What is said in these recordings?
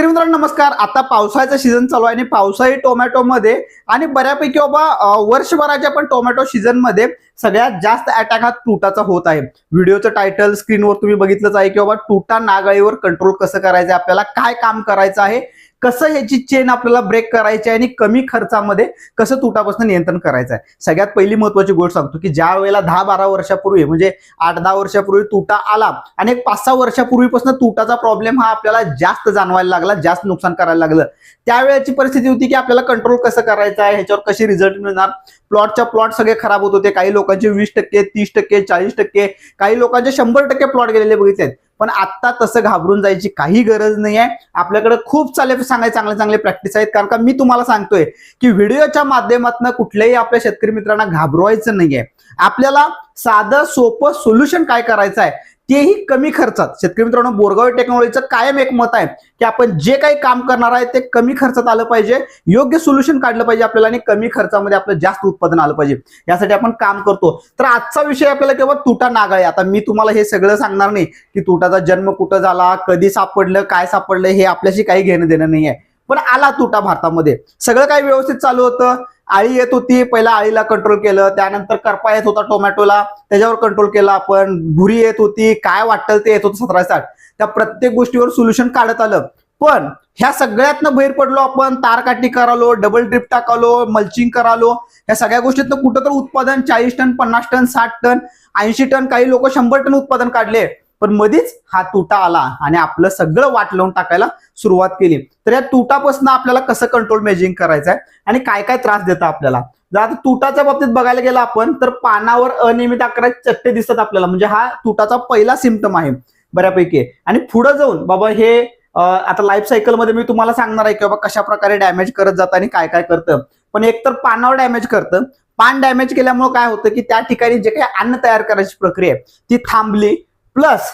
शेतकरी मित्रांनो नमस्कार. आता पावसाळ्याचा सीझन चालू आहे आणि पावसाळी टोमॅटोमध्ये आणि बऱ्यापैकी बाबा वर्षभराच्या पण टोमॅटो सीझनमध्ये सगळ्यात जास्त अटॅक हा तुटाचा होत आहे. व्हिडिओचं टायटल स्क्रीनवर तुम्ही बघितलंच आहे की बाबा तुटा नागाळीवर कंट्रोल कसं करायचं आहे? आपल्याला काय काम करायचं आहे? कसं ह्याची चेन आपल्याला ब्रेक करायची आहे आणि कमी खर्चामध्ये कसं तुटापासून नियंत्रण करायचं आहे? सगळ्यात पहिली महत्वाची गोष्ट सांगतो की ज्या वेळेला दहा बारा वर्षापूर्वी म्हणजे आठ दहा वर्षापूर्वी तुटा आला आणि एक पाच सहा वर्षापूर्वीपासून तुटाचा प्रॉब्लेम हा आपल्याला जास्त जाणवायला लागला जास्त नुकसान करायला लागलं. त्यावेळेची परिस्थिती होती की आपल्याला कंट्रोल कसं करायचं आहे? ह्याच्यावर कशी रिझल्ट मिळणार? प्लॉटच्या प्लॉट सगळे खराब होत होते. काही लोकांचे वीस टक्के तीस टक्के चाळीस टक्के काही लोकांचे शंभर टक्के प्लॉट गेलेले बघितले आहेत. पण आता तसं घाबरून जायची काही गरज नाही आहे आपल्याकडे खूप चाले सांगायचे चांगले चांगले प्रॅक्टिस आहेत. कारण का मी तुम्हाला सांगतोय की व्हिडिओच्या माध्यमातून कुठल्याही आपल्या शेतकरी मित्रांना घाबरवायचं नाहीये. आपल्याला साधं सोपं सोल्युशन काय करायचं आहे तेही कमी खर्चात. शेतकरी मित्रांनो बोरगाव टेक्नॉलॉजीचं कायम एक मत आहे की आपण जे काही काम करणार आहे ते कमी खर्चात आलं पाहिजे योग्य सोल्युशन काढलं पाहिजे आपल्याला आणि कमी खर्चामध्ये आपलं जास्त उत्पादन आलं पाहिजे. यासाठी आपण काम करतो. तर आजचा विषय आपल्याला केवळ तुटा नागाळे. आता मी तुम्हाला हे सगळं सांगणार नाही की तुटाचा जन्म कुठं झाला कधी सापडलं काय सापडलं हे आपल्याशी काही घेणं देणं नाही आहे. पण आला तुटा भारतामध्ये. सगळं काही व्यवस्थित चालू होतं. आळी येत होती. पहिला आळीला कंट्रोल केलं. त्यानंतर करपा येत होता टोमॅटोला. त्याच्यावर कंट्रोल केला आपण. भुरी येत होती. काय वाटतं ते येत होतं सतरा साठ. त्या प्रत्येक गोष्टीवर सोल्युशन काढत आलं. पण ह्या सगळ्यातनं बाहेर पडलो आपण. तारकाठी करालो डबल ड्रिप टाकालो मल्चिंग करालो. ह्या सगळ्या गोष्टीतनं कुठं तर उत्पादन चाळीस टन पन्नास टन साठ टन ऐंशी टन काही लोक शंभर टन उत्पादन काढले. पण मध्येच हा तुटा आला आणि आपलं सगळं वाट लावून टाकायला सुरुवात केली. तर या तुटापासून आपल्याला कसं कंट्रोल मेजिंग करायचं आहे आणि काय काय त्रास देतं आपल्याला? जर आता तुटाच्या बाबतीत बघायला गेलं आपण तर पानावर अनियमित आकाराचे चट्टे दिसतात आपल्याला. म्हणजे हा तुटाचा पहिला सिम्पटम आहे बऱ्यापैकी. आणि पुढे जाऊन बाबा हे आता लाईफ सायकलमध्ये मी तुम्हाला सांगणार आहे की बाबा कशा प्रकारे डॅमेज करत जातं आणि काय काय करतं. पण एक तर पानावर डॅमेज करतं. पान डॅमेज केल्यामुळे काय होतं की त्या ठिकाणी जे काही अन्न तयार करायची प्रक्रिया आहे ती थांबली प्लस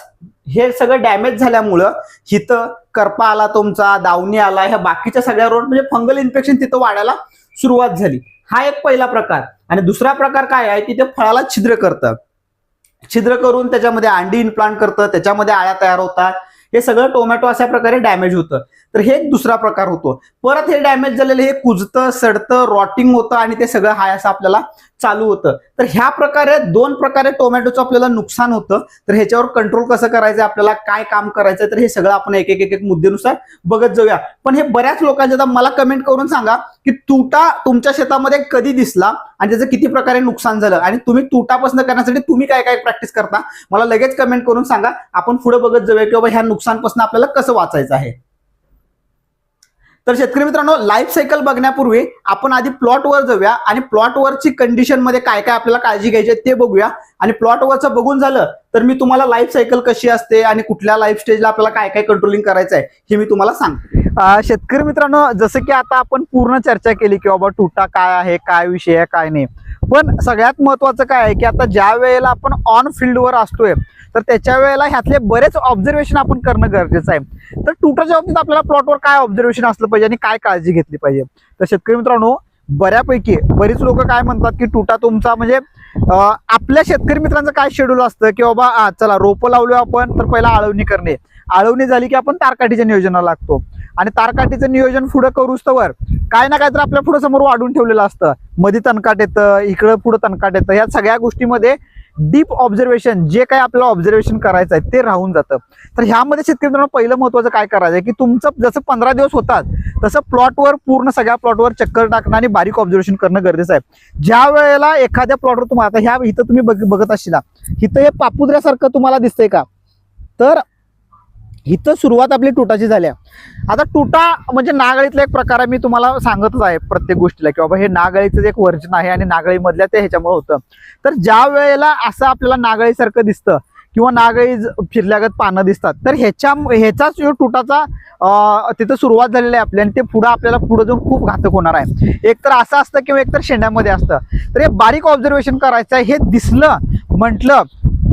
हे सगळं डॅमेज झाल्यामुळं हिथं करपा आला तुमचा दावणी आला ह्या बाकीच्या सगळ्या रोड म्हणजे फंगल इन्फेक्शन तिथं वाढायला सुरुवात झाली. हा एक पहिला प्रकार. आणि दुसरा प्रकार काय आहे की ते फळाला छिद्र करतं. छिद्र करून त्याच्यामध्ये अंडी इन्प्लांट करतं त्याच्यामध्ये आळ्या तयार होतात हे सगळं टोमॅटो अशा प्रकारे डॅमेज होतं. तर हे दुसरा प्रकार होतो. परत हे डॅमेज झालेलं हे कुजतं सडतं रॉटिंग होतं आणि ते सगळं हाय असं आपल्याला चालू होतं. तर ह्या प्रकारे दोन प्रकारे टोमॅटोचं आपल्याला नुकसान होतं. तर ह्याच्यावर कंट्रोल कसं करायचं आपल्याला काय काम करायचं तर हे सगळं आपण एक एक एक एक मुद्देनुसार बघत जाऊया. पण हे बऱ्याच लोकांच्या मला कमेंट करून सांगा की तुटा तुमच्या शेतामध्ये कधी दिसला? आणि त्याचं किती प्रकारे नुकसान झालं? आणि तुम्ही तुटापासून करण्यासाठी तुम्ही काय काय प्रॅक्टिस करता? मला लगेच कमेंट करून सांगा. आपण पुढे बघत जाऊया की बाबा ह्या नुकसानपासून आपल्याला कसं वाचायचं आहे. तर शेतकरी मित्रांनो लाईफ सायकल बघण्यापूर्वी आपण आधी प्लॉटवर जाऊया आणि प्लॉटवरची कंडिशनमध्ये काय काय आपल्याला काळजी घ्यायची आहे ते बघूया. आणि प्लॉटवरचं बघून झालं तर मी तुम्हाला लाईफ सायकल कशी असते आणि कुठल्या लाईफ स्टेजला आपल्याला काय काय कंट्रोलिंग करायचं आहे हे मी तुम्हाला सांगतो. शेतकरी मित्रांनो जसं की आता आपण पूर्ण चर्चा केली की बाबा तुटा काय आहे काय विषय आहे काय नाही. पण सगळ्यात महत्वाचं काय आहे की आता ज्या वेळेला आपण ऑन फील्डवर असतोय तर त्याच्या वेळेला ह्यातले बरेच ऑब्झर्वेशन आपण करणं गरजेचं आहे. तर तुटाच्या बाबतीत आपल्याला प्लॉटवर काय ऑब्झर्वेशन असलं पाहिजे आणि काय काळजी घेतली पाहिजे? तर शेतकरी मित्रांनो बऱ्यापैकी बरीच लोक काय म्हणतात की तुटा तुमचा म्हणजे आपल्या शेतकरी मित्रांचं काय शेड्यूल असतं की बाबा चला रोपं लावलो आपण तर पहिला आळवणी करणे. आळवणी झाली की आपण तारकाठीच्या नियोजनाला लागतो. आणि तारकाठीचं नियोजन पुढं करूच तर काय ना काय तर आपल्या पुढे समोर वाढून ठेवलेलं असतं. मध्ये तणकाट येतं इकडं पुढं तणकाट येतं. ह्या सगळ्या गोष्टीमध्ये डीप ऑब्झर्वेशन जे काय आपल्याला ऑब्झर्वेशन करायचं आहे ते राहून जातं. तर ह्यामध्ये शेतकरी मित्रांनो पहिलं महत्वाचं काय करायचं आहे की तुमचं जसं पंधरा दिवस होतात तसं प्लॉटवर पूर्ण सगळ्या प्लॉटवर चक्कर टाकणं आणि बारीक ऑब्झर्वेशन करणं गरजेचं आहे. ज्या वेळेला एखाद्या प्लॉटवर तुम्हाला आता ह्या इथं तुम्ही बघ बघत असशीला. इथं हे पापुद्र्यासारखं तुम्हाला दिसतंय का? तर इथं सुरुवात आपली तुटाची झाली आहे. आता तुटा म्हणजे नागळीतला एक प्रकार आहे मी तुम्हाला सांगतच आहे प्रत्येक गोष्टीला की बाबा हे नागळीचं एक वर्जन आहे आणि नागळीमधल्या ते ह्याच्यामुळे होतं. तर ज्या वेळेला असं आपल्याला नागळीसारखं दिसतं किंवा नागळी फिरल्यागत पानं दिसतात तर ह्याच्या ह्याचाच जो तुटाचा तिथं सुरुवात झालेली आहे आपली आणि ते पुढं आपल्याला पुढं जाऊन खूप घातक होणार आहे. एक तर असं असतं किंवा एकतर शेंड्यामध्ये असतं. तर हे बारीक ऑब्झर्वेशन करायचं आहे हे दिसलं म्हटलं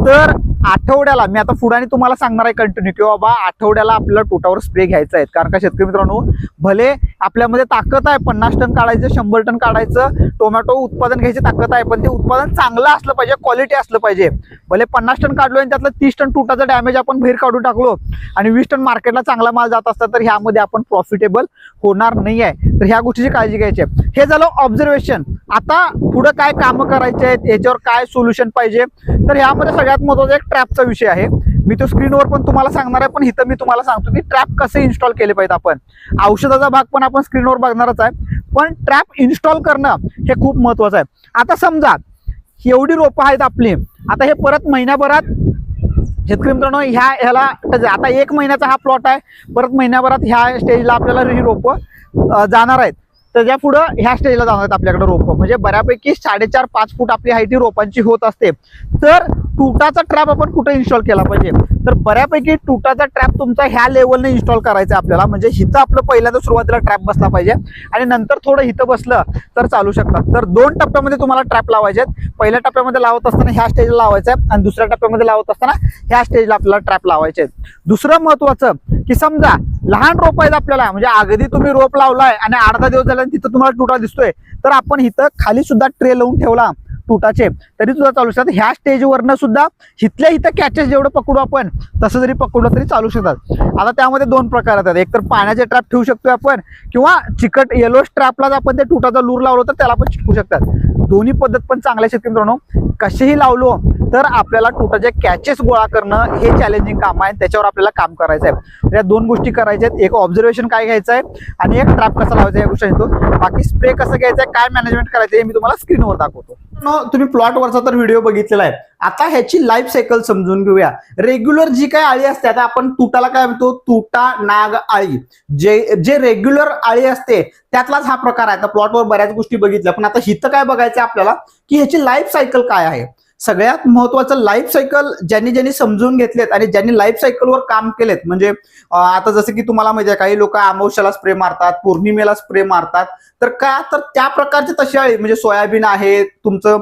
तर आठवड्याला मी आता पुढाने तुम्हाला सांगणार आहे कंटिन्यू की हो बाबा आठवड्याला आपल्याला टोटावर स्प्रे घ्यायचा आहे कारण का शेतकरी मित्रांनो भले आपल्यामध्ये ताकद आहे पन्नास टन काढायचं शंभर टन काढायचं टोमॅटो उत्पादन घ्यायची ताकद आहे पण ते उत्पादन चांगलं असलं पाहिजे क्वालिटी असलं पाहिजे. भले पन्नास टन काढलो आणि त्यातलं तीस टन तुटाचं डॅमेज आपण बाहेर काढून टाकलो आणि वीस टन मार्केटला चांगला माल जात असता तर ह्यामध्ये आपण प्रॉफिटेबल होणार नाही आहे. तर ह्या गोष्टीची काळजी घ्यायची आहे. हे झालं ऑब्झर्वेशन आता पुढं काय कामं करायचे आहेत याच्यावर काय सोल्युशन पाहिजे? तर ह्यामध्ये सगळ्यात महत्वाचं एक ट्रॅपचा विषय आहे. मी तो स्क्रीनवर पण तुम्हाला सांगणार आहे पण इथं मी तुम्हाला सांगतो की ट्रॅप कसे इन्स्टॉल केले पाहिजे आपण. औषधाचा भाग पण आपण स्क्रीनवर बघणारच आहे. पण ट्रॅप इन्स्टॉल करणं हे खूप महत्वाचं आहे. आता समजा एवढी रोपं आहेत आपली. आता हे परत महिन्याभरात शेतकरी मित्रांनो ह्या ह्याला आता एक महिन्याचा हा प्लॉट आहे. परत महिन्याभरात ह्या स्टेजला आपल्याला ही रोपं जाणार आहेत. त्याच्या पुढं ह्या स्टेजला जाणार आपल्याकडे रोपं. म्हणजे बऱ्यापैकी साडेचार पाच फूट आपली हायटी रोपांची होत असते. तर तुटाचा ट्रॅप आपण कुठे इन्स्टॉल केला पाहिजे? तर बऱ्यापैकी तुटाचा ट्रॅप तुमचा ह्या लेवलने इन्स्टॉल करायचा आपल्याला. म्हणजे हिथं आपलं पहिल्यांदा सुरुवातीला ट्रॅप बसला पाहिजे. आणि नंतर थोडं हिथं बसलं तर चालू शकतात तर दोन टप्प्यामध्ये तुम्हाला ट्रॅप लावायचे आहेत. पहिल्या टप्प्यामध्ये लावत असताना ह्या स्टेजला लावायचं आहे. आणि दुसऱ्या टप्प्यामध्ये लावत असताना ह्या स्टेजला आपल्याला ट्रॅप लावायचे आहेत. दुसरं महत्वाचं की समजा लहान रोप आहेत आपल्याला. म्हणजे अगदी तुम्ही रोप लावलाय आणि अर्धा दिवस झाला आणि तिथं तुम्हाला तुटा दिसतोय. तर आपण इथं खाली सुद्धा ट्रे लावून ठेवला तुटाचे. तरी सुद्धा चालू शकतात. ह्या स्टेजवरनं सुद्धा इथल्या इथं कॅचेस जेवढं पकडू आपण तसं जरी पकडलं तरी चालू शकतात. आता त्यामध्ये दोन प्रकार येतात. एक तर पाण्याचे ट्रॅप ठेवू शकतोय आपण किंवा चिकट येलो ट्रॅपलाच आपण ते तुटाचा लूर लावलो तर त्याला पण चिटकू शकतात. दोन्ही पद्धत पण चांगल्या शेतकरी मित्रांनो. कसेही लावलो तर आपल्याला तुटाचे कॅचेस गोळा करणं हे चॅलेंजिंग काम आहे. त्याच्यावर आपल्याला काम करायचं आहे म्हणजे या दोन गोष्टी करायच्या आहेत. एक ऑब्झर्वेशन काय घ्यायचं आहे आणि एक ट्रॅप कसा लावायचा या गोष्टी येतो बाकी स्प्रे कसं घ्यायचं आहे काय मॅनेजमेंट करायचं हे मी तुम्हाला स्क्रीनवर दाखवतो. तुम्ही प्लॉट वरचा तर व्हिडिओ बघितलेला आहे. आता ह्याची लाईफ सायकल समजून घेऊया. रेग्युलर जी काय आळी असते आता आपण तुटाला काय म्हणतो? तुटा नाग आळी. जे जे रेग्युलर आळी असते त्यातलाच हा प्रकार आहे. आता प्लॉटवर बऱ्याच गोष्टी बघितल्या पण आता हिथं काय बघायचं आहे आपल्याला? की ह्याची लाईफ सायकल काय आहे? सगळ्यात महत्वाचं लाईफ सायकल ज्यांनी ज्यांनी समजून घेतलेत आणि ज्यांनी लाईफ सायकलवर काम केलेत म्हणजे आता जसं की तुम्हाला माहिती आहे काही लोक अमावश्याला स्प्रे मारतात पौर्णिमेला स्प्रे मारतात. तर का तर त्या प्रकारचे तशी आळी म्हणजे सोयाबीन आहे तुमचं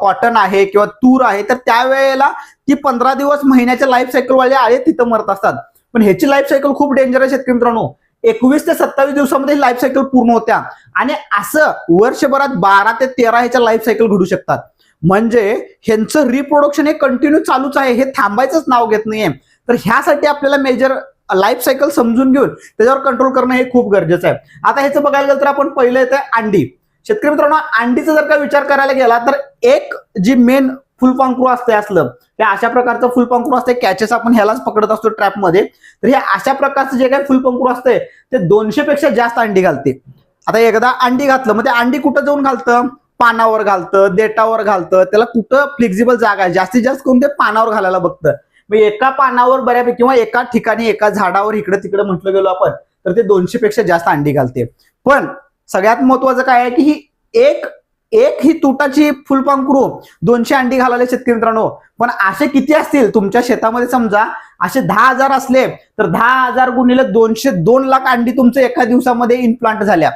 कॉटन आहे किंवा तूर आहे तर त्यावेळेला ती पंधरा दिवस महिन्याच्या लाईफ सायकलवाले आळे तिथं मरत असतात. पण ह्याची लाईफ सायकल खूप डेंजर आहे शेतकरी मित्रांनो. एकवीस ते सत्तावीस दिवसामध्ये लाईफ सायकल पूर्ण होत्या. आणि असं वर्षभरात बारा ते तेरा ह्याच्या लाईफ सायकल घडू शकतात. म्हणजे ह्यांचं रिप्रोडक्शन हे कंटिन्यू चालूच आहे. हे थांबायचंच नाव घेत नाहीये. तर ह्यासाठी आपल्याला मेजर लाईफ सायकल समजून घेऊन त्याच्यावर कंट्रोल करणं हे खूप गरजेचं आहे. आता ह्याचं बघायला गेलं तर आपण पहिलं येतं अंडी. शेतकरी मित्रांनो अंडीचा जर का विचार करायला गेला तर एक जी मेन फुलपांखरू असते असलं ते अशा प्रकारचं फुलपांखरू असते कॅचेस आपण ह्यालाच पकडत असतो ट्रॅपमध्ये तर हे अशा प्रकारचं जे काही फुलपांखरू असते ते दोनशे पेक्षा जास्त अंडी घालते. आता एकदा अंडी घातलं मग ते अंडी कुठं जाऊन घालतं? पानावर घालतं देटावर घालतं त्याला कुठं फ्लेक्झिबल जागा आहे? जास्तीत जास्त करून ते पानावर घालायला बघतं. मग एका पानावर बऱ्यापैकी किंवा एका ठिकाणी एका झाडावर इकडे तिकडे म्हटलं गेलो आपण तर ते दोनशे पेक्षा जास्त अंडी घालते. पण सगळ्यात महत्वाचं काय आहे की ही एक एक ही तुटाची फुलपांखरू दोनशे अंडी घालायला शेतकरी मित्रांनो. पण असे किती असतील? तुमच्या शेतामध्ये समजा असे दहा हजार असले तर दहा हजार गुणिले दोनशे दोन लाख अंडी तुमचं एका दिवसामध्ये इम्प्लांट झाल्या.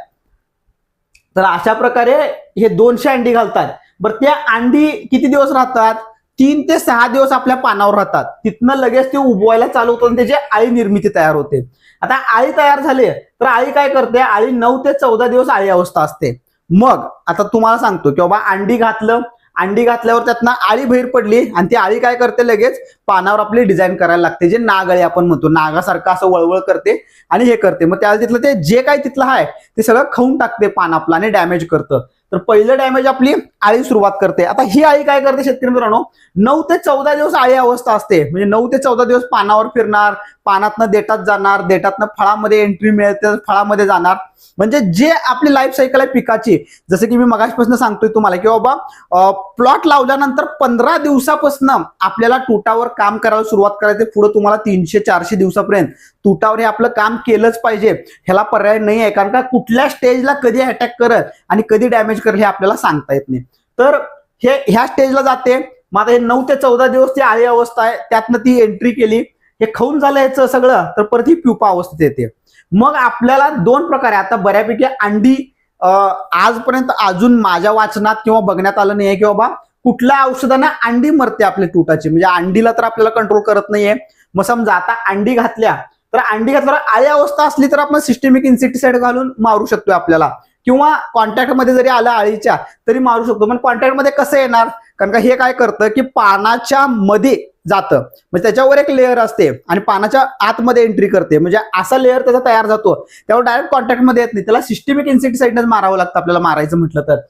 तर अशा प्रकारे हे दोनशे अंडी घालतात. बरं त्या अंडी किती दिवस राहतात? तीन ते सहा दिवस आपल्या पानावर राहतात. तिथनं लगेच ते उबवायला चालू होतं आणि त्याची आळी निर्मिती तयार होते. आता आळी तयार झाली तर आळी काय करते? आळी नऊ ते चौदा दिवस आळी अवस्था असते. मग आता तुम्हाला सांगतो की बाबा अंडी घातलं अंडी घातल्यावर त्यातनं आळी बाहेर पडली आणि ती आळी काय करते लगेच? पानावर आपली डिझाईन करायला लागते. जे नागळे आपण म्हणतो नागासारखं असं वळवळ करते आणि हे करते. मग त्याला तिथलं ते जे काय तिथलं आहे ते सगळं खाऊन टाकते पान आपलं आणि डॅमेज करतं. तर पहिलं डॅमेज आपली आळी सुरुवात करते. आता ही आळी काय करते शेतकरी मित्रांनो? नऊ ते चौदा दिवस आळी अवस्था असते. म्हणजे नऊ ते चौदा दिवस पानावर फिरणार पानातनं देटात जाणार देटातनं फळामध्ये एंट्री मिळते फळामध्ये जाणार. म्हणजे जे आपली लाईफ सायकल आहे पिकाची जसं की मी मगाशपासून सांगतोय तुम्हाला की बाबा प्लॉट लावल्यानंतर पंधरा दिवसापासून आपल्याला तुटावर काम करायला सुरुवात करायची पुढे तुम्हाला तीनशे चारशे दिवसापर्यंत तुटावर हे आपलं काम केलंच पाहिजे. ह्याला पर्याय नाही आहे कारण का कुठल्या स्टेजला कधी अटॅक करत आणि कधी डॅमेज करेल हे आपल्याला सांगता येत नाही. तर हे ह्या स्टेजला जाते. मग आता हे नऊ ते चौदा दिवस ती आळी अवस्था आहे त्यातनं ती एंट्री केली. हे खाऊन झालं याचं सगळं तर परत ही प्युपा अवस्थेत येते. मग आपल्याला दोन प्रकारे आता बऱ्यापैकी अंडी आजपर्यंत अजून माझ्या वाचनात किंवा बघण्यात आलं नाही की बाबा कुठल्या औषधानं अंडी मरते आपल्या तुटाची? म्हणजे अंडीला तर आपल्याला कंट्रोल करत नाहीये. मग समजा आता अंडी घातल्या तर अंडी घातल्यावर आळी अवस्था असली तर आपण सिस्टेमिक इन्सेक्टिसाइड घालून मारू शकतो आपल्याला. किंवा कॉन्टॅक्टमध्ये जरी आलं आळीच्या तरी मारू शकतो. पण कॉन्टॅक्टमध्ये कसं येणार? कारण का हे काय करतं की पानाच्या मध्ये जातं. म्हणजे त्याच्यावर एक लेअर असते आणि पानाच्या आतमध्ये एंट्री करते. म्हणजे असा लेअर त्याचा तयार जातो. त्यावर डायरेक्ट कॉन्टॅक्टमध्ये येत नाही. त्याला सिस्टमिक इन्सेक्टिसाइडच मारावं लागतं आपल्याला मारायचं म्हटलं तर.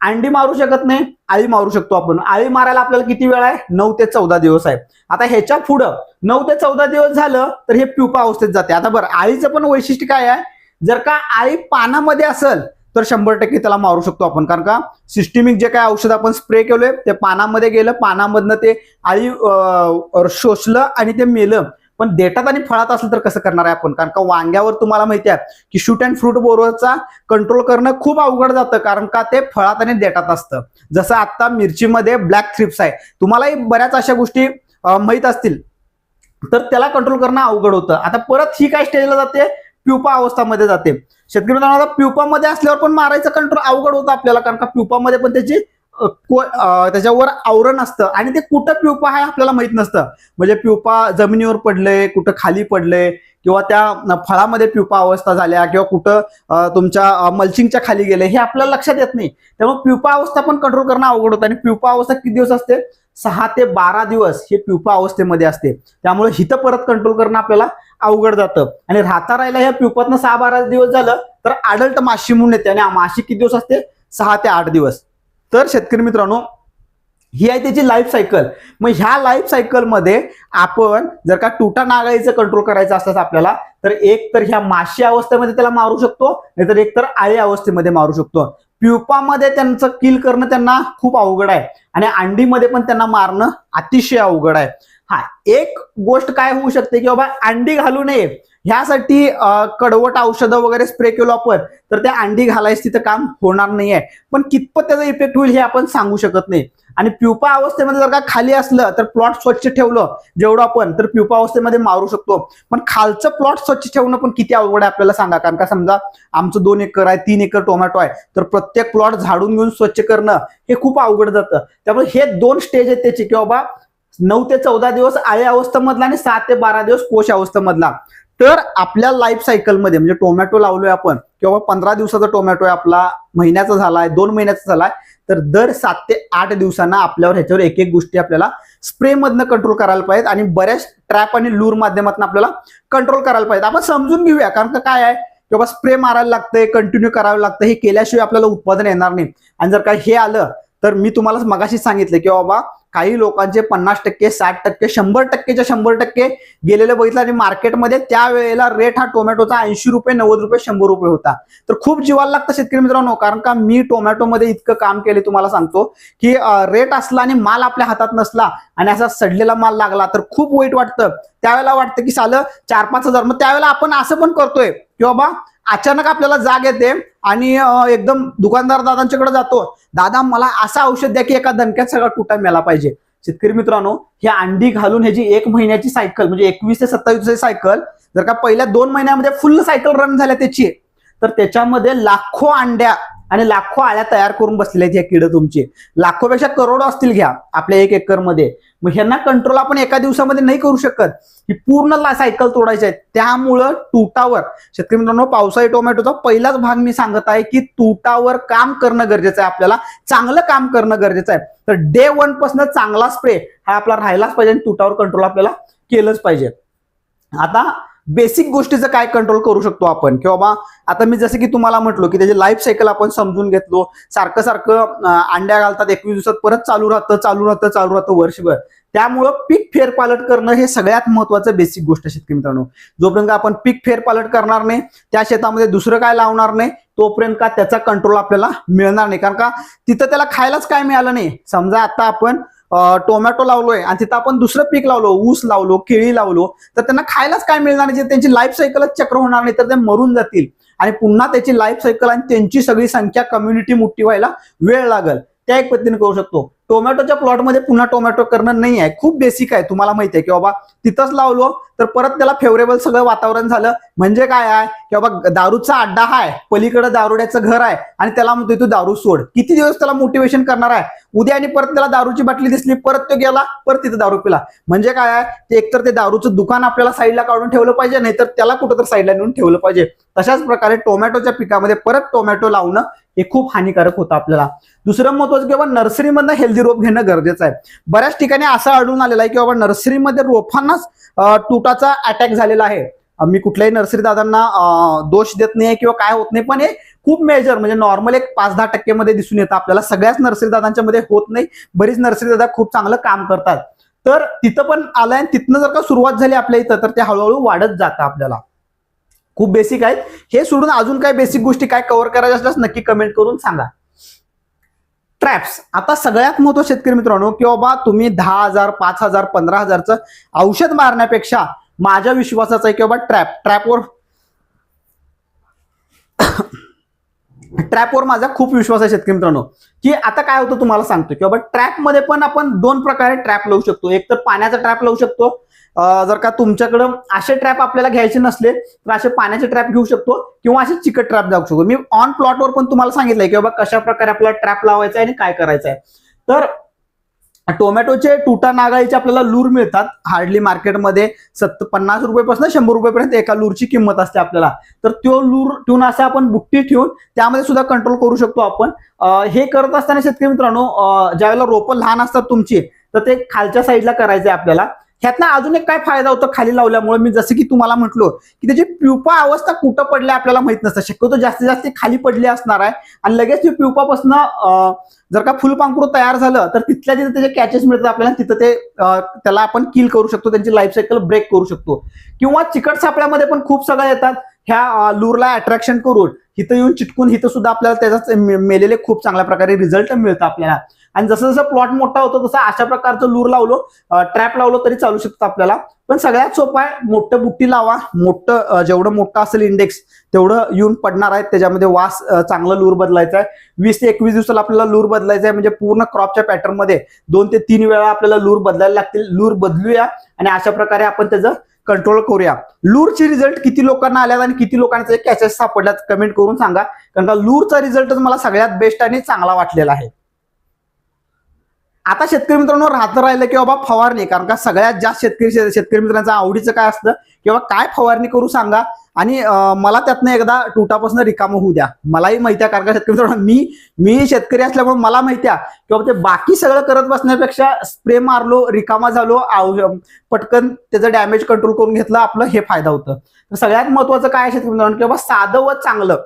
अंडी मारू शकत नाही आळी मारू शकतो आपण. आळी मारायला आपल्याला किती वेळ आहे? नऊ ते चौदा दिवस आहे. आता ह्याच्या पुढं नऊ ते चौदा दिवस झालं तर हे प्युपा अवस्थेत जाते. आता बरं आळीचं पण वैशिष्ट्य काय आहे? जर का आळी पानामध्ये असेल तर शंभर टक्के त्याला मारू शकतो आपण. कारण का? सिस्टमिक जे काय औषध आपण स्प्रे केलोय ते पानामध्ये गेलं पानामधनं ते आळी शोषलं आणि ते मेलं. पण देठात आणि फळात असलं तर कसं करणार आहे आपण? कारण का वांग्यावर तुम्हाला माहिती आहे की शूट अँड फ्रूट बोरचा कंट्रोल करणं खूप अवघड जातं. कारण का ते फळात आणि देठात असतं. जसं आता मिरचीमध्ये ब्लॅक थ्रिप्स आहे. तुम्हालाही बऱ्याच अशा गोष्टी माहीत माहीत असतील. तर त्याला कंट्रोल करणं अवघड होतं. आता परत ही काय स्टेजला जाते? प्युपा अवस्थामध्ये जाते. शेतकरी मित्रांनो प्युपामध्ये असल्यावर पण मारायचं कंट्रोल अवघड होतं आपल्याला कारण का प्युपामध्ये पण त्याची को- त्याच्यावर आवरण असतं आणि ते कुठं प्युपा आहे आपल्याला माहीत नसतं. म्हणजे प्युपा जमिनीवर पडले कुठं खाली पडले किंवा त्या फळामध्ये प्युपा अवस्था झाल्या किंवा कुठं तुमच्या मल्चिंगच्या खाली गेले हे आपल्याला लक्षात येत नाही. त्यामुळे प्युपा अवस्था पण कंट्रोल करणं अवघड होतं. आणि प्युपा अवस्था किती दिवस असते? सहा ते बारा दिवस हे प्युपा अवस्थेमध्ये असते. त्यामुळे हिथं परत कंट्रोल करणं आपल्याला अवघड जातं. आणि राहता राहिला ह्या प्युपातनं सहा बारा दिवस झालं तर अडल्ट माशी म्हणून येते. आणि माशी किती दिवस असते? सहा ते आठ दिवस. तर शेतकरी मित्रांनो ही आहे त्याची लाईफ सायकल मग ह्या लाईफ सायकलमध्ये आपण जर का तुटा नागाळीचं कंट्रोल करायचं असतं आपल्याला तर एक तर ह्या माशी अवस्थेमध्ये त्याला मारू शकतो नाहीतर एक तर आळी अवस्थेमध्ये मारू शकतो. प्युपामध्ये त्यांचं किल करणं त्यांना खूप अवघड आहे. आणि अंडीमध्ये पण त्यांना मारणं अतिशय अवघड आहे. हा एक गोष्ट काय होऊ शकते की बाबा अंडी घालू नये. ह्यासाठी कडवट औषधं वगैरे स्प्रे केलो आपण तर त्या अंडी घालायची तिथं काम होणार नाहीये. पण कितपत त्याचा इफेक्ट होईल हे आपण सांगू शकत नाही. आणि प्युपा अवस्थेमध्ये जर का खाली असलं तर प्लॉट स्वच्छ ठेवलं जेवढं आपण तर प्युपा अवस्थेमध्ये मारू शकतो. पण खालचं प्लॉट स्वच्छ ठेवणं पण किती अवघड आहे आपल्याला सांगा. कारण का समजा आमचं दोन एकर आहे तीन एकर टोमॅटो आहे तर प्रत्येक प्लॉट झाडून घेऊन स्वच्छ करणं हे खूप अवघड जातं. त्यामुळे हे दोन स्टेज आहेत त्याचे की बाबा नऊ ते चौदा दिवस आळे अवस्थेमधला आणि सात ते बारा दिवस कोश अवस्थेमधला. तर आपल्या लाईफ सायकलमध्ये म्हणजे टोमॅटो लावलोय आपण किंवा पंधरा दिवसाचा टोमॅटो आहे आपला महिन्याचा झालाय दोन महिन्याचा झालाय तर दर सात ते आठ दिवसांना आपल्यावर ह्याच्यावर एक एक गोष्टी आपल्याला स्प्रे मधनं कंट्रोल करायला पाहिजेत आणि बऱ्याच ट्रॅप आणि लूर माध्यमातून आपल्याला कंट्रोल करायला पाहिजे आपण समजून घेऊया कारण का काय आहे? की बाबा स्प्रे मारायला लागतंय कंटिन्यू करावं लागतं हे केल्याशिवाय आपल्याला उत्पादन येणार नाही. आणि जर का हे आलं तर मी तुम्हाला मगाशी सांगितलं की बाबा काही लोकांचे पन्नास टक्के साठ टक्के शंभर टक्केच्या शंभर टक्के गेलेलं बघितलं आणि मार्केटमध्ये त्यावेळेला रेट हा टोमॅटोचा ऐंशी रुपये नव्वद रुपये शंभर रुपये होता. तर खूप जीवाला लागतं शेतकरी मित्रांनो कारण का मी टोमॅटोमध्ये इतकं काम केले तुम्हाला सांगतो की रेट असला आणि माल आपल्या हातात नसला आणि असा सडलेला माल लागला तर खूप वाईट वाटतं. त्यावेळेला वाटतं की सालं चार पाच हजार मग त्यावेळेला आपण असं पण करतोय की बाबा अचानक आपल्याला जाग येते आणि एकदम दुकानदार दादांच्याकडे जातो. दादा मला असं औषध द्या की एका दणक्यात सगळा तुटा मेला पाहिजे. शेतकरी मित्रांनो हे अंडी घालून ह्याची एक महिन्याची सायकल म्हणजे एकवीस ते सत्तावीस सायकल जर का पहिल्या दोन महिन्यामध्ये फुल सायकल रन झाल्या त्याची तर त्याच्यामध्ये लाखो अंड्या आणि लाखो आळ्या तयार करून बसलेले आहेत ह्या किड तुमची. लाखोपेक्षा करोडो असतील घ्या आपल्या एक एकरमध्ये. मग ह्यांना कंट्रोल आपण एका दिवसामध्ये नाही करू शकत. ही पूर्ण ला सायकल तोडायची आहे. त्यामुळं तुटावर शेतकरी मित्रांनो पावसाळी टोमॅटोचा पहिलाच भाग मी सांगत आहे की तुटावर काम करणं गरजेचं आहे आपल्याला. चांगलं काम करणं गरजेचं आहे. तर डे वनपासून चांगला स्प्रे हा आपला राहिलाच पाहिजे आणि तुटावर कंट्रोल आपल्याला केलंच पाहिजे. आता बेसिक गोष्टीचं काय कंट्रोल करू शकतो आपण? की बाबा आता मी जसं की तुम्हाला म्हटलो की त्याची लाईफ सायकल आपण समजून घेतलो सारखं सारखं अंड्या घालतात एकवीस दिवसात परत चालू राहतं चालू राहतं चालू राहतं वर्षभर. त्यामुळं पीक फेरपालट करणं हे सगळ्यात महत्वाचं बेसिक गोष्ट शेतकरी मित्रांनो. जोपर्यंत आपण पीक फेरपालट करणार नाही त्या शेतामध्ये दुसरं काय लावणार नाही तोपर्यंत का त्याचा कंट्रोल आपल्याला मिळणार नाही. कारण का तिथं त्याला खायलाच काय मिळालं नाही. समजा आता आपण टोमॅटो लावलोय आणि तिथं आपण दुसरं पीक लावलो ऊस लावलो केळी लावलो तर त्यांना खायलाच काय मिळणार नाही. जे त्यांची लाईफ सायकलच चक्र होणार नाही तर ते मरून जातील. आणि पुन्हा त्याची लाईफ सायकल आणि त्यांची सगळी संख्या कम्युनिटी मोठी व्हायला वेळ लागल. त्या एक पद्धतीने करू शकतो. टोमॅटोच्या प्लॉटमध्ये पुन्हा टोमॅटो करणं नाही आहे खूप बेसिक आहे तुम्हाला माहिती आहे की बाबा तिथंच लावलो तर परत त्याला फेवरेबल सगळं वातावरण झालं. म्हणजे काय आहे की बाबा दारूचा अड्डा आहे पलीकडे दारुड्याचं घर आहे आणि त्याला म्हणतोय तू दारू सोड. किती दिवस त्याला मोटिवेशन करणार आहे? उद्या आणि परत त्याला दारूची बाटली दिसली परत तो गेला परत तिथं दारू पिला. म्हणजे काय आहे ते एकतर ते दारूचं दुकान आपल्याला साईडला काढून ठेवलं पाहिजे नाहीतर त्याला कुठं तर साईडला नेऊन ठेवलं पाहिजे. तशाच प्रकारे टोमॅटोच्या पिकामध्ये परत टोमॅटो लावणं हे खूप हानिकारक होतं आपल्याला. दुसरं महत्वाचं किंवा नर्सरीमधनं हेल्दी रोप घेणं गरजेचं आहे. बऱ्याच ठिकाणी असं आढळून आलेलं आहे की बाबा नर्सरीमध्ये रोपांनाच तुटाचा अटॅक झालेला आहे. मी कुठल्याही नर्सरी दादांना दोष देत नाही किंवा काय होत नाही पण हे खूप मेजर म्हणजे नॉर्मल एक पाच दहा टक्केमध्ये दिसून येतं आपल्याला. सगळ्याच नर्सरी दादांच्या मध्ये होत नाही. बरीच नर्सरी दादा खूप चांगलं काम करतात. तर तिथं पण आलंय आणि तिथनं जर का सुरुवात झाली आपल्या इथं तर ते हळूहळू वाढत जातं आपल्याला. खूप बेसिक आहेत. हे सोडून अजून काय बेसिक गोष्टी काय कव्हर करायच्या असल्यास नक्की कमेंट करून सांगा. ट्रॅप्स आता सगळ्यात महत्त्व शेतकरी मित्रांनो की बाबा तुम्ही दहा हजार पाच हजार पंधरा हजारचं औषध मारण्यापेक्षा माझ्या विश्वासाचा आहे की बाबा ट्रॅप ट्रॅपवर ट्रॅपवर माझा खूप विश्वास आहे शेतकरी मित्रांनो की आता काय होतं तुम्हाला सांगतो की बाबा ट्रॅपमध्ये पण आपण दोन प्रकारे ट्रॅप लावू शकतो. एक तर पाण्याचा ट्रॅप लावू शकतो. जर का तुमच्याकडं असे ट्रॅप आपल्याला घ्यायचे नसले तर असे पाण्याचे ट्रॅप घेऊ शकतो किंवा असे चिकट ट्रॅप जाऊ शकतो. मी ऑन प्लॉटवर पण तुम्हाला सांगितलंय की बाबा कशा प्रकारे आपल्याला ट्रॅप लावायचा आहे आणि काय करायचं आहे. तर टोमॅटोचे तुटा नागाळीचे आपल्याला लूर मिळतात. हार्डली मार्केटमध्ये सत्तर पन्नास रुपयेपासून शंभर रुपयेपर्यंत एका लूरची किंमत असते आपल्याला. तर तो लूर ठेवून असं आपण बुट्टी ठेवून त्यामध्ये सुद्धा कंट्रोल करू शकतो आपण. हे करत असताना शेतकरी मित्रांनो ज्यावेळेला रोपं लहान असतात तुमची तर ते खालच्या साईडला करायचे आपल्याला. ह्यातनं अजून एक काय फायदा होतो खाली लावल्यामुळे? मी जसं की तुम्हाला म्हटलो की त्याची प्युपा अवस्था कुठं पडल्या आपल्याला माहीत नसतं. शक्यतो जास्तीत जास्त खाली पडली असणार आहे. आणि लगेच ती प्युपापासून जर का फुलपांखरू तयार झालं तर तिथल्या तिथे त्याचे कॅचेस मिळतात आपल्याला तिथं ते त्याला आपण किल करू शकतो. त्यांची लाईफ सायकल ब्रेक करू शकतो. किंवा चिकट सापळ्यामध्ये पण खूप सगळं येतात. ह्या लूरला अट्रॅक्शन करून इथं येऊन चिटकून इथं सुद्धा आपल्याला त्याचा मेलेले खूप चांगल्या प्रकारे रिझल्ट मिळतं आपल्याला. आणि जसं जसं प्लॉट मोठा होतो तसं अशा प्रकारचं लूर लावलो ट्रॅप लावलो तरी चालू शकतं आपल्याला. पण सगळ्यात सोपं आहे मोठं बुट्टी लावा. मोठं जेवढं मोठं असेल इंडेक्स तेवढं येऊन पडणार आहे. त्याच्यामध्ये वास चांगलं लूर बदलायचं आहे वीस ते एकवीस दिवसाला आपल्याला लूर बदलायचं आहे म्हणजे पूर्ण क्रॉपच्या पॅटर्नमध्ये दोन ते तीन वेळा आपल्याला लूर बदलायला लागतील. लूर बदलूया आणि अशा प्रकारे आपण त्याचं कंट्रोल करूया. लूरचे रिझल्ट किती लोकांना आल्यात आणि किती लोकांचे कॅसेस सापडल्यात कमेंट करून सांगा. कारण का लूरचा रिझल्टच मला सगळ्यात बेस्ट आणि चांगला वाटलेला आहे. आता शेतकरी मित्रांनो राहतं राहिलं की बाबा फवारणी कारण का सगळ्यात जास्त शेतकरी शेतकरी मित्रांचं आवडीचं काय असतं? किंवा काय फवारणी करू सांगा. आणि मला त्यातनं एकदा तुटापासून रिकामं होऊ द्या. मलाही माहिती आहे कारण का शेतकरी मी मी शेतकरी असल्यामुळे मला माहिती आहे. किंवा ते बाकी सगळं करत बसण्यापेक्षा स्प्रे मारलो रिकामा झालो आव- पटकन त्याचं डॅमेज कंट्रोल करून घेतलं आपलं हे फायदा होतं. तर सगळ्यात महत्वाचं काय आहे शेतकरी मित्रांनो किंवा बाबा साधं व चांगलं.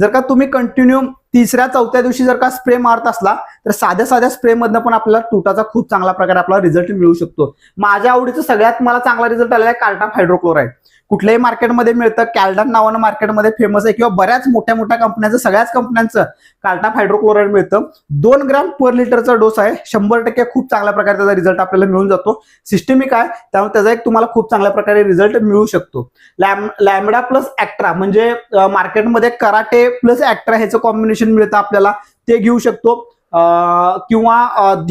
जर का तुम्ही कंटिन्यू तिसऱ्या चौथ्या दिवशी जर का स्प्रे मारत असला तर साध्या साध्या स्प्रे मधनं पण आपल्याला तुटाचा खूप चांगला प्रकारे आपला रिझल्ट मिळू शकतो. माझ्या आवडीचं सगळ्यात मला चांगला रिझल्ट आलेला आहे कार्टा हायड्रोक्लोराईड कुठल्याही मार्केटमध्ये मिळतं. कॅल्डन नावानं मार्केटमध्ये फेमस आहे किंवा बऱ्याच मोठ्या मोठ्या कंपन्यांचं सगळ्याच कंपन्यांचं कार्टा हायड्रोक्लोराईड मिळतं. दोन ग्राम पर लिटरचा डोस आहे. शंभर टक्के खूप चांगल्या प्रकारे त्याचा रिझल्ट आपल्याला मिळून जातो. सिस्टमिक आहे. त्यामुळे त्याचा एक तुम्हाला खूप चांगल्या प्रकारे रिझल्ट मिळू शकतो. लॅम लॅमडा प्लस ऍक्ट्रा म्हणजे मार्केटमध्ये कराटे प्लस ऍक्ट्रा ह्याचं कॉम्बिनेशन मिळतं आपल्याला. ते घेऊ शकतो. किंवा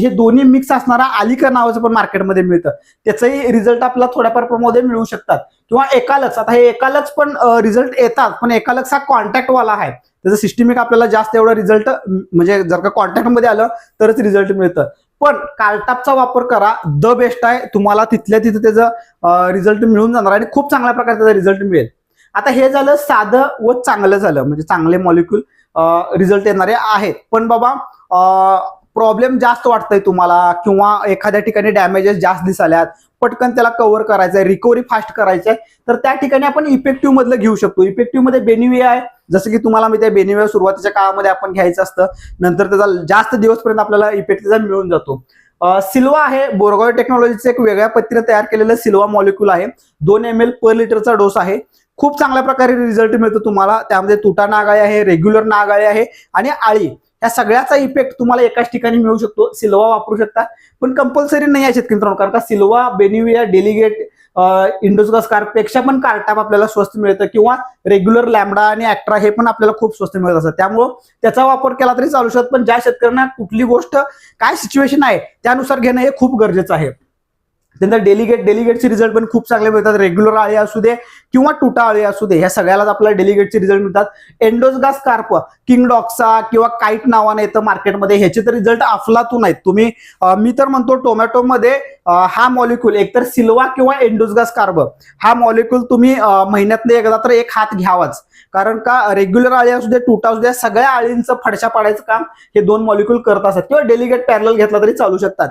हे दोन्ही मिक्स असणारा आलिका नावाचं पण मार्केटमध्ये मिळतं. त्याचंही रिझल्ट आपल्याला थोड्याफार प्रमाणामध्ये मिळू शकतात. किंवा एकालच आता हे एकालच पण रिझल्ट येतात पण एकालच हा कॉन्टॅक्टवाला आहे. त्याचं सिस्टमिक आपल्याला जास्त एवढं रिझल्ट म्हणजे जर का कॉन्टॅक्टमध्ये आलं तरच रिझल्ट मिळतं. पण कार्टापचा वापर करा द बेस्ट आहे तुम्हाला तिथल्या तिथं त्याचं रिझल्ट मिळून जाणार आणि खूप चांगल्या प्रकारे त्याचा रिझल्ट मिळेल. आता हे झालं साधं व चांगलं झालं म्हणजे चांगले मॉलिक्यूल रिझल्ट येणारे आहेत. पण बाबा प्रॉब्लेम जास्त वाटतंय तुम्हाला किंवा एखाद्या ठिकाणी डॅमेजेस जास्त दिसाल्यात पटकन त्याला कव्हर करायचं आहे रिकव्हरी फास्ट करायची आहे तर त्या ठिकाणी आपण इफेक्टिव्ह मधलं घेऊ शकतो. इफेक्टिव्हमध्ये बेनिवे आहे. जसं की तुम्हाला माहिती आहे बेनिवे सुरुवातीच्या काळामध्ये आपण घ्यायचं असतं. नंतर त्याचा जास्त दिवसपर्यंत आपल्याला इफेक्ट त्याचा मिळून जातो. सिल्वा आहे. बोरगाव टेक्नॉलॉजीचं एक वेगळ्या पद्धतीने तयार केलेलं सिल्वा मॉलिक्यूल आहे. दोन एम एल पर लिटरचा डोस आहे. खूप चांगल्या प्रकारे रिझल्ट मिळतो तुम्हाला. त्यामध्ये तुटा नागाळी आहे रेग्युलर नागाळी आहे आणि आळी. या सगळ्याचा इफेक्ट तुम्हाला एकाच ठिकाणी मिळू शकतो. सिल्वा वापरू शकता. पण कंपल्सरी नाही आहे शेतकरी मित्रांनो कारण का सिल्वा बेनिविया डेलिगेट इंडोसगास कार्पपेक्षा पण कार्टाप आपल्याला स्वस्त मिळतं. किंवा रेग्युलर लॅमडा आणि ऍक्ट्रा हे पण आपल्याला खूप स्वस्त मिळत असतात. त्यामुळं त्याचा वापर केला तरी चालू शकत. पण ज्या शेतकऱ्यांना कुठली गोष्ट काय सिच्युएशन आहे त्यानुसार घेणं हे खूप गरजेचं आहे. त्यानंतर डेलिगेट डेलिगेटचे रिझल्ट पण खूप चांगले मिळतात. रेग्युलर आळे असू दे किंवा टुटा आळे असू दे ह्या सगळ्यालाच आपल्याला डेलिगेटचे रिझल्ट मिळतात. एंडोसगास स्कार्प किंग डॉक्सा किंवा काईट नावाने येतं मार्केटमध्ये ह्याचे तर रिझल्ट अफलातून आहेत. तुम्ही मी तर म्हणतो टोमॅटोमध्ये हा मॉलिक्यूल एकतर सिल्वा किंवा एंडोसगास कार्ब हा मॉलिक्यूल तुम्ही महिन्यातले महिन्यातनं एकदा तर एक हात घ्यावाच. कारण का रेग्युलर आळी असू दे टुटा असू दे सगळ्या आळींचं फडशा पाडायचं काम हे दोन मॉलिक्यूल करत असतात. किंवा डेलिगेट पॅरल घेतला तरी चालू शकतात.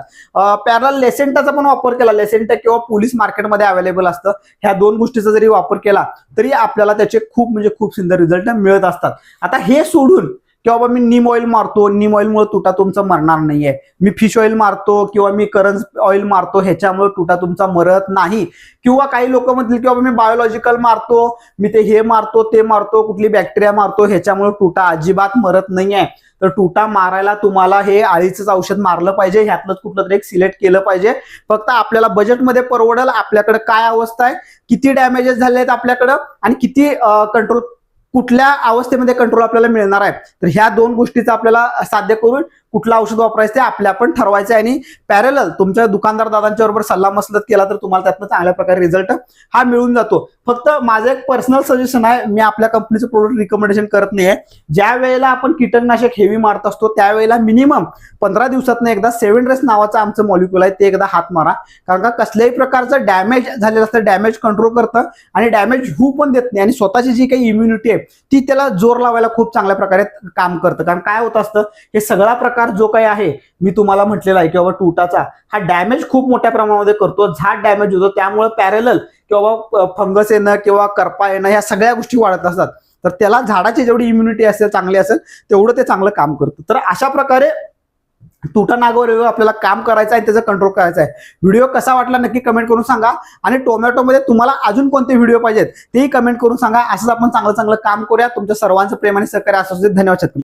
पॅरल लेसेंटाचा पण वापर केला. लेसेंटा किंवा पोलीस मार्केटमध्ये अवेलेबल असतं. ह्या दोन गोष्टीचा जरी वापर केला तरी आपल्याला त्याचे खूप म्हणजे खूप सुंदर रिझल्ट मिळत असतात. आता हे सोडून की बाबा मी नीम ऑइल मारतो नीम ऑइलमुळे तुटा तुमचा मरणार नाहीये. मी फिश ऑइल मारतो किंवा मी करंज ऑइल मारतो ह्याच्यामुळे तुटा तुमचा मरत नाही. किंवा काही लोक म्हणतील की बाबा मी बायोलॉजिकल मारतो मी ते हे मारतो ते मारतो कुठली बॅक्टेरिया मारतो ह्याच्यामुळे तुटा अजिबात मरत नाहीये. तर तुटा मारायला तुम्हाला हे आळीचंच औषध मारलं पाहिजे ह्यातलंच कुठलं तरी एक सिलेक्ट केलं पाहिजे. फक्त आपल्याला बजेटमध्ये परवडेल आपल्याकडे काय अवस्था आहे किती डॅमेजेस झाले आहेत आपल्याकडं आणि किती कंट्रोल कुठल्या अवस्थेमध्ये कंट्रोल आपल्याला मिळणार आहे? तर ह्या दोन गोष्टीचं आपल्याला साध्य करून कुठलं औषध वापरायचं ते आपल्या आपण ठरवायचं आहे. आणि पॅरेलल तुमच्या दुकानदार दादांच्या बरोबर सल्ला मसलत केला तर तुम्हाला त्यातनं चांगल्या प्रकारे रिझल्ट हा मिळून जातो. फक्त माझं एक पर्सनल सजेशन आहे मी आपल्या कंपनीचं प्रोडक्ट रिकमेंडेशन करत नाहीये. ज्या वेळेला आपण कीटकनाशक हेवी मारत असतो त्यावेळेला मिनिमम पंधरा दिवसातनं एकदा सेव्हन रेस नावाचं आमचं मॉलिक्युल आहे ते एकदा हात मारा. कारण का कसल्याही प्रकारचं डॅमेज झालेलं असतं डॅमेज कंट्रोल करतं आणि डॅमेज होऊ पण देत नाही. आणि स्वतःची जी काही इम्युनिटी आहे ती त्याला जोर लावायला खूप चांगल्या प्रकारे काम करतं. कारण काय होत असतं हे सगळा प्रकार जो काही आहे मी तुम्हाला म्हटलेला आहे की बाबा तुटाचा. हा डॅमेज खूप मोठ्या प्रमाणामध्ये करतो झाड डॅमेज होतो त्यामुळे पॅरेलल किंवा फंगस येणं किंवा करपा येणं ह्या सगळ्या गोष्टी वाढत असतात. तर त्याला झाडाची जेवढी इम्युनिटी असेल चांगली असेल तेवढं ते चांगलं काम करतं. तर अशा प्रकारे तुटा नागावर वेगळं आपल्याला काम करायचं आहे त्याचा कंट्रोल करायचा आहे. व्हिडिओ कसा वाटला नक्की कमेंट करून सांगा. आणि टोमॅटोमध्ये तुम्हाला अजून कोणते व्हिडिओ पाहिजेत तेही कमेंट करून सांगा. असंच आपण चांगलं चांगलं काम करूया. तुमच्या सर्वांचं प्रेम आणि सहकार्य असं धन्यवाद.